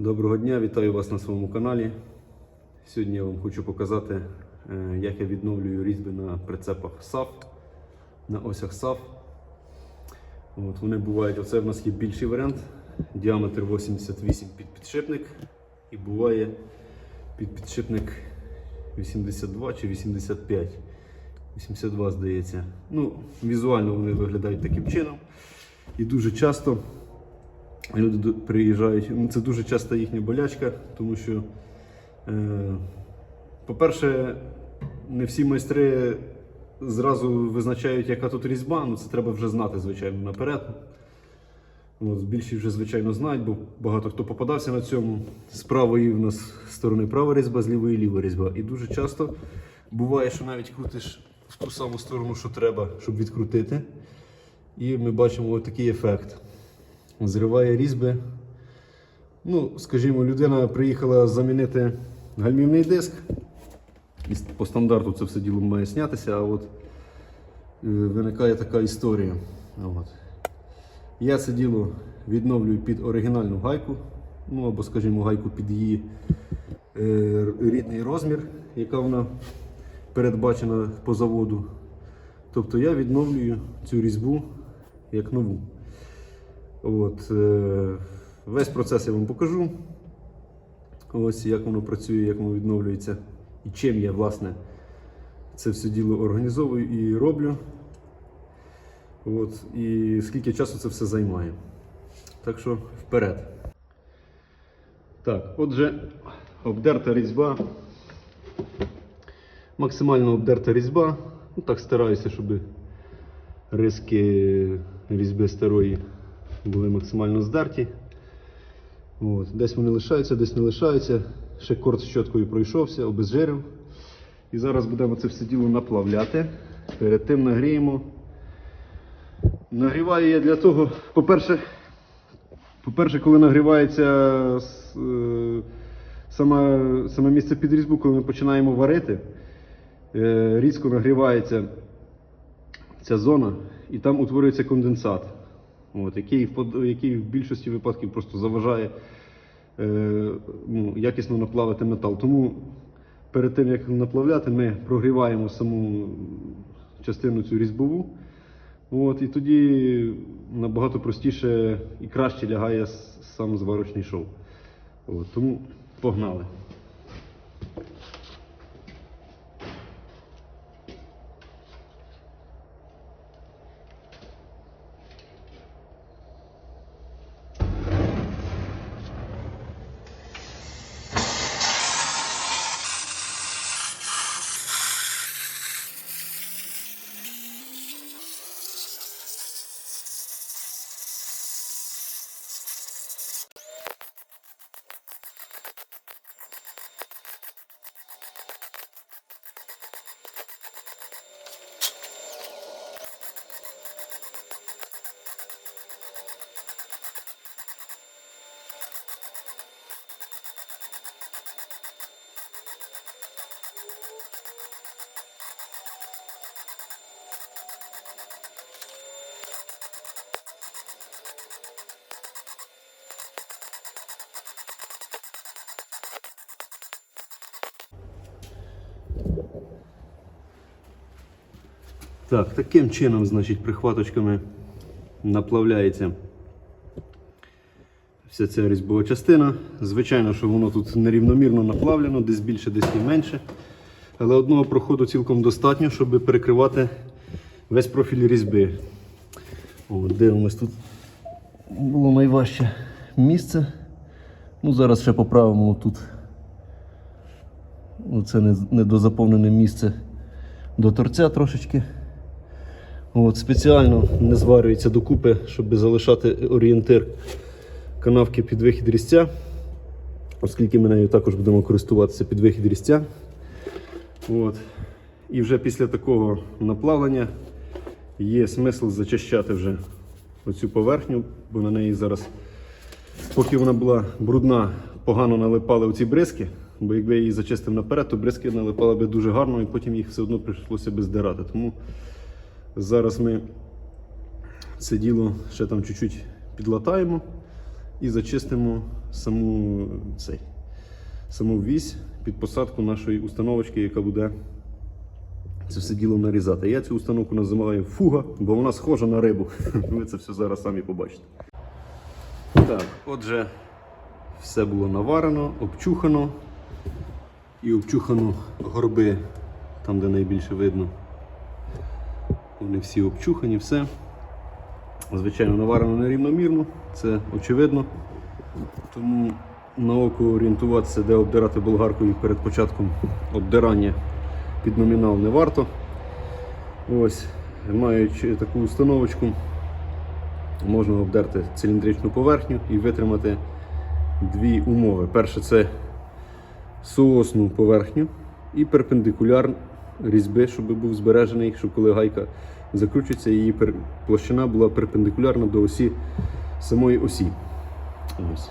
Доброго дня, вітаю вас на своєму каналі. Сьогодні я вам хочу показати, е, як я відновлюю різьби на прицепах SAF, на осях SAF. От, вони бувають, оце в нас є більший варіант, діаметр 88 під підшипник і буває під підшипник 82 чи 85. 82 здається. Ну, візуально вони виглядають таким чином. І дуже часто Люди приїжджають. Ну, Це дуже часто їхня болячка, тому що, е, по-перше, не всі майстри зразу визначають, яка тут різьба. Ну, це треба вже знати, звичайно, наперед. От, більшість вже, звичайно, знають, бо багато хто попадався на цьому. З правої в нас сторони права різьба, з лівої ліва різьба. І дуже часто буває, що навіть крутиш в ту саму сторону, що треба, щоб відкрутити. І ми бачимо такий ефект зриває різьби. Ну, скажімо, людина приїхала замінити гальмівний диск. І по стандарту це все діло має знятися, а от е, виникає така історія. От. Я це діло відновлюю під оригінальну гайку, ну або, скажімо, гайку під її е, рідний розмір, яка вона передбачена по заводу. Тобто я відновлюю цю різьбу як нову. От, е, весь процес я вам покажу. Ось як воно працює, як воно відновлюється і чим я власне це все діло організовую і роблю. От, і скільки часу це все займає. Так що вперед. Так, отже, обдерта різьба. Максимально обдерта різьба. Ну, так стараюся, щоб риски різьби старої були максимально здерті. От. Десь вони лишаються, десь не лишаються. Ще корт з щоткою пройшовся, обезжирив. І зараз будемо це все діло наплавляти. Перед тим нагріємо. Нагріваю я для того, по-перше, по-перше, коли нагрівається е, саме, саме місце під різьбу, коли ми починаємо варити, е, різко нагрівається ця зона, і там утворюється конденсат, от, який, в який в більшості випадків просто заважає е, ну, якісно наплавити метал. Тому перед тим як наплавляти, ми прогріваємо саму частину цю різьбову. От, і тоді набагато простіше і краще лягає сам зварочний шов. От, тому погнали. Так, таким чином, значить, прихваточками наплавляється вся ця різьбова частина. Звичайно, що воно тут нерівномірно наплавлено, десь більше, десь і менше. Але одного проходу цілком достатньо, щоб перекривати весь профіль різьби. О, дивимось, тут було найважче місце. Ну, зараз ще поправимо тут. Оце недозаповнене місце до торця трошечки. От, спеціально не зварюється докупи, щоб залишати орієнтир канавки під вихід різця, оскільки ми нею також будемо користуватися під вихід різця. От. І вже після такого наплавлення є смисл зачищати вже оцю поверхню, бо на неї зараз, поки вона була брудна, погано налипали оці бризки, бо якби я її зачистив наперед, то бризки налипали би дуже гарно і потім їх все одно прийшлося би здирати. Тому Зараз ми це діло ще там чуть-чуть підлатаємо і зачистимо саму, цей, саму вісь під посадку нашої установочки, яка буде це все діло нарізати. Я цю установку називаю фуга, бо вона схожа на рибу. Ви це все зараз самі побачите. Так, отже, все було наварено, обчухано. І обчухано горби, там, де найбільше видно. Вони всі обчухані, все. Звичайно, наварено нерівномірно, це очевидно. Тому на око орієнтуватися, де обдирати болгаркою перед початком обдирання під номінал не варто. Ось, маючи таку установочку, можна обдерти циліндричну поверхню і витримати дві умови. Перше це соосну поверхню і перпендикуляр різьби, щоб був збережений, щоб коли гайка закручується, її площина була перпендикулярна до осі самої осі. Ось.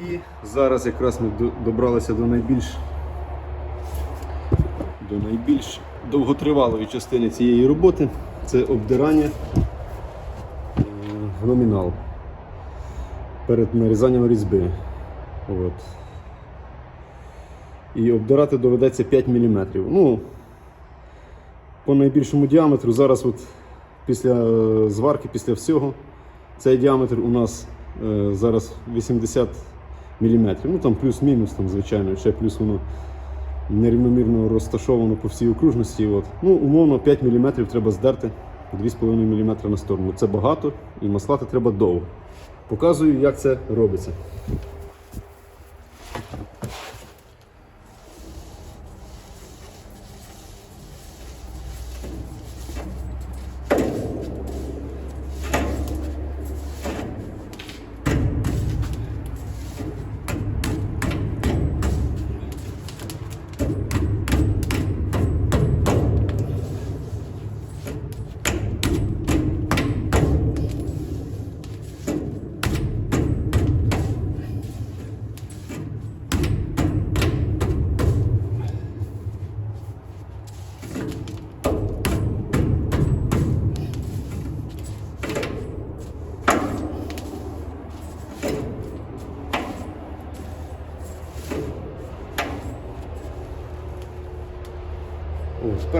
І зараз якраз ми добралися до найбільш до найбільш довготривалої частини цієї роботи це обдирання е, в номінал перед нарізанням різьби. От. І обдирати доведеться 5 мм. Ну, по найбільшому діаметру зараз от після е, зварки, після всього, цей діаметр у нас е, зараз 80 мм. Ну там плюс-мінус, там, звичайно, ще плюс воно нерівномірно розташовано по всій окружності. От. Ну, умовно 5 мм треба здерти 2,5 мм на сторону. Це багато і маслати треба довго. Показую, як це робиться.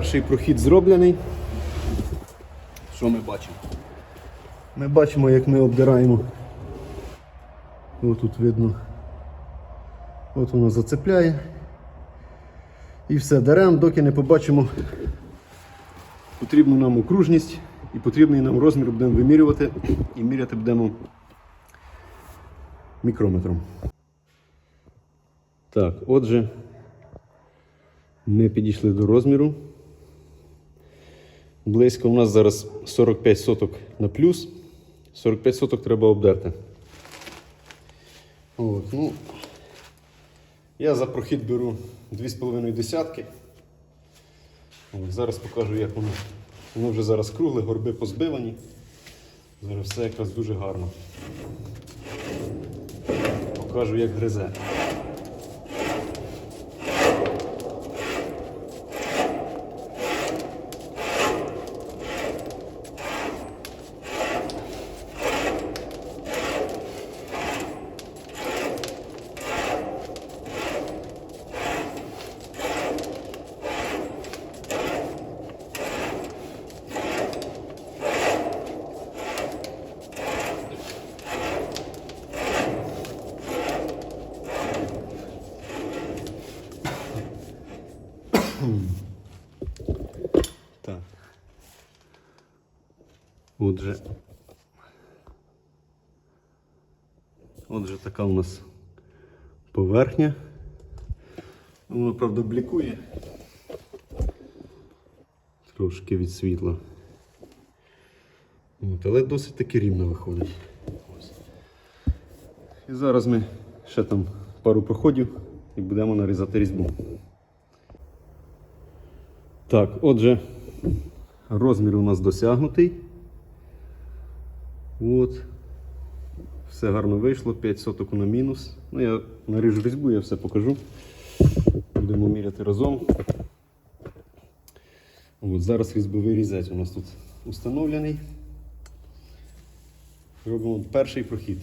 Перший прохід зроблений. Що ми бачимо? Ми бачимо, як ми обдираємо. Ось тут видно. От воно зацепляє. І все, дарем, доки не побачимо потрібну нам окружність і потрібний нам розмір будемо вимірювати і міряти будемо мікрометром. Так, отже, ми підійшли до розміру. Близько у нас зараз 45 соток на плюс. 45 соток треба обдерти. От, ну, я за прохід беру 2,5 десятки. От, зараз покажу, як воно. Воно вже зараз кругле, горби позбивані. Зараз все якраз дуже гарно. Покажу, як гризе. Отже. Отже, така у нас поверхня. Воно, правда, блікує. Трошки від світла. От, але досить таки рівно виходить. Ось. І зараз ми ще там пару проходів і будемо нарізати різьбу. Так, отже, розмір у нас досягнутий. От. Все гарно вийшло, 5 соток на мінус. Ну, Я наріжу різьбу, я все покажу. Будемо міряти разом. От, Зараз різьбовий різець у нас тут установлений. Робимо перший прохід.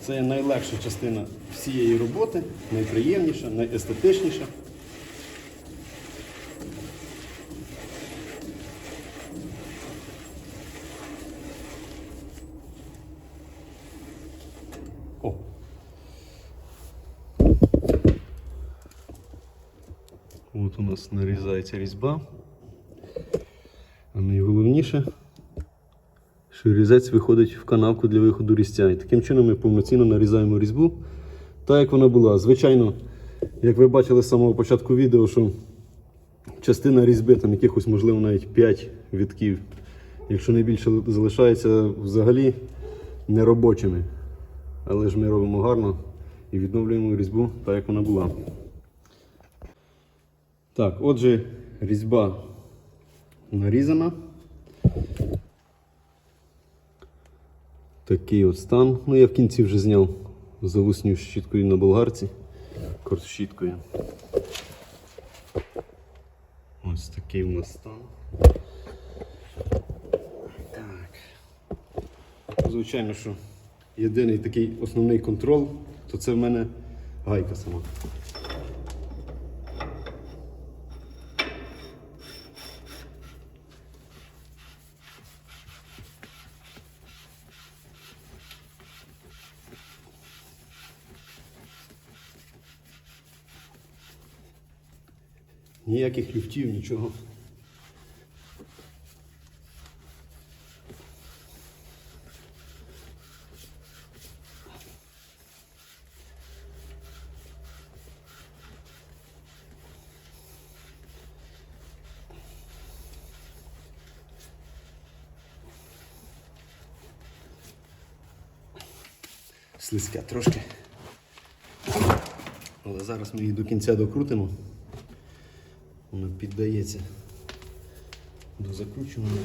Це найлегша частина всієї роботи, найприємніша, найестетичніша. О. От у нас нарізається різьба. А найголовніше, що різець виходить в канавку для виходу різця. І таким чином ми повноцінно нарізаємо різьбу, так як вона була. Звичайно, як ви бачили з самого початку відео, що частина різьби, там якихось, можливо, навіть 5 вітків, якщо не більше залишається взагалі неробочими. Але ж ми робимо гарно і відновлюємо різьбу так, як вона була. Так, отже, різьба нарізана. Такий от стан. Ну, я в кінці вже зняв завусню щіткою на болгарці. Корт-щіткою. Ось такий у нас стан. Так. Звичайно, що єдиний такий основний контроль, то це в мене гайка сама. Ніяких люфтів, нічого. Слизька трошки. Але зараз ми її до кінця докрутимо. Вона піддається до закручування.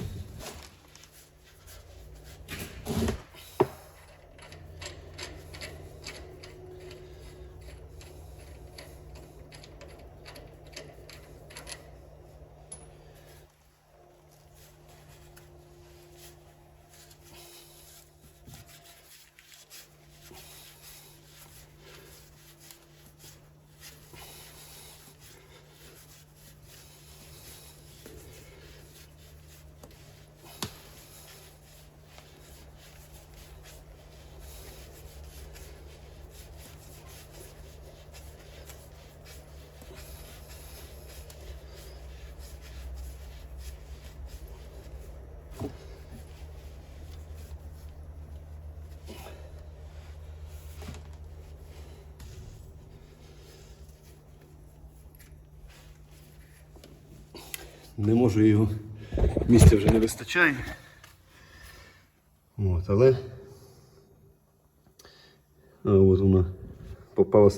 Не можу його, місця вже не вистачає. От, але а, от вона попала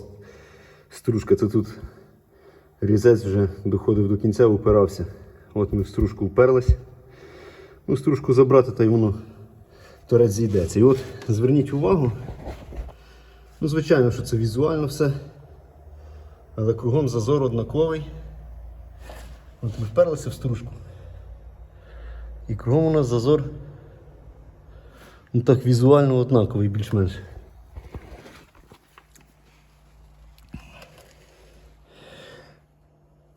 стружка. Це тут різець вже доходив до кінця, упирався. От ми в стружку вперлись. Ну, стружку забрати, та й воно торець зійдеться. І от зверніть увагу. Ну, звичайно, що це візуально все. Але кругом зазор однаковий. От ми вперлися в стружку. І кругом у нас зазор ну так візуально однаковий більш-менш.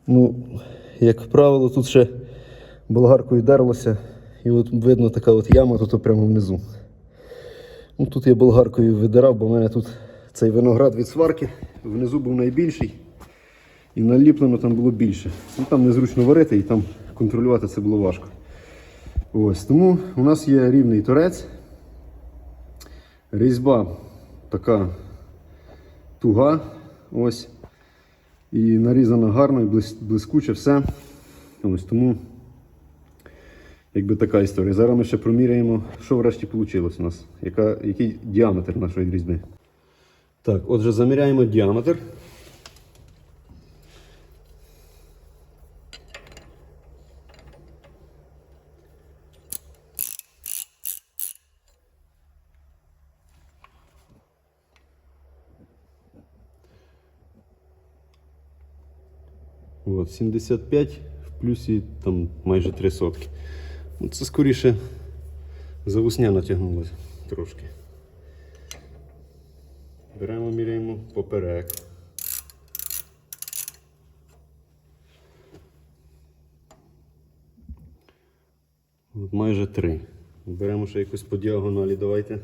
Ну, як правило, тут ще болгаркою дерлося, і от видно така от яма тут прямо внизу. Ну, тут я болгаркою видирав, бо в мене тут цей виноград від сварки внизу був найбільший. І наліплено там було більше. Ну, там незручно варити і там контролювати це було важко. Ось, Тому у нас є рівний торець. Різьба така туга. Ось. І нарізана гарно і блискуче все. Ось Тому якби така історія. Зараз ми ще проміряємо, що врешті вийшло у нас, яка, який діаметр нашої різьби. Так, отже, заміряємо діаметр. От, 75 в плюсі там майже 3 сотки. Ну, Це скоріше завусня натягнулося трошки. Беремо, міряємо поперек. От майже три. Беремо ще якусь по діагоналі, давайте.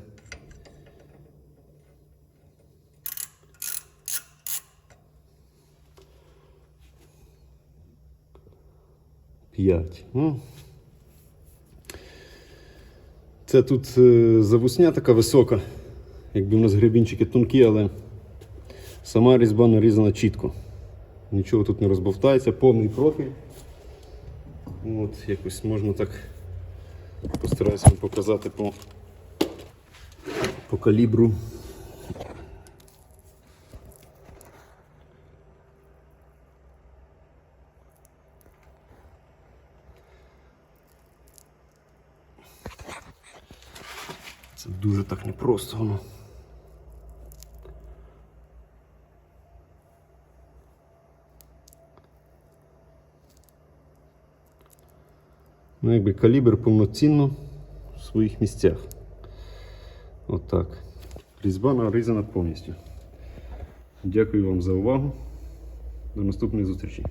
П'ять. Ну. Це тут е, завусня така висока. Якби в нас гребінчики тонкі, але сама різьба нарізана чітко. Нічого тут не розбовтається, повний профіль. От, якось можна так постараюся вам показати по, по калібру. Це дуже так непросто воно. Ну, якби калібр повноцінно в своїх місцях. Отак. Різьба нарізана повністю. Дякую вам за увагу. До наступної зустрічі.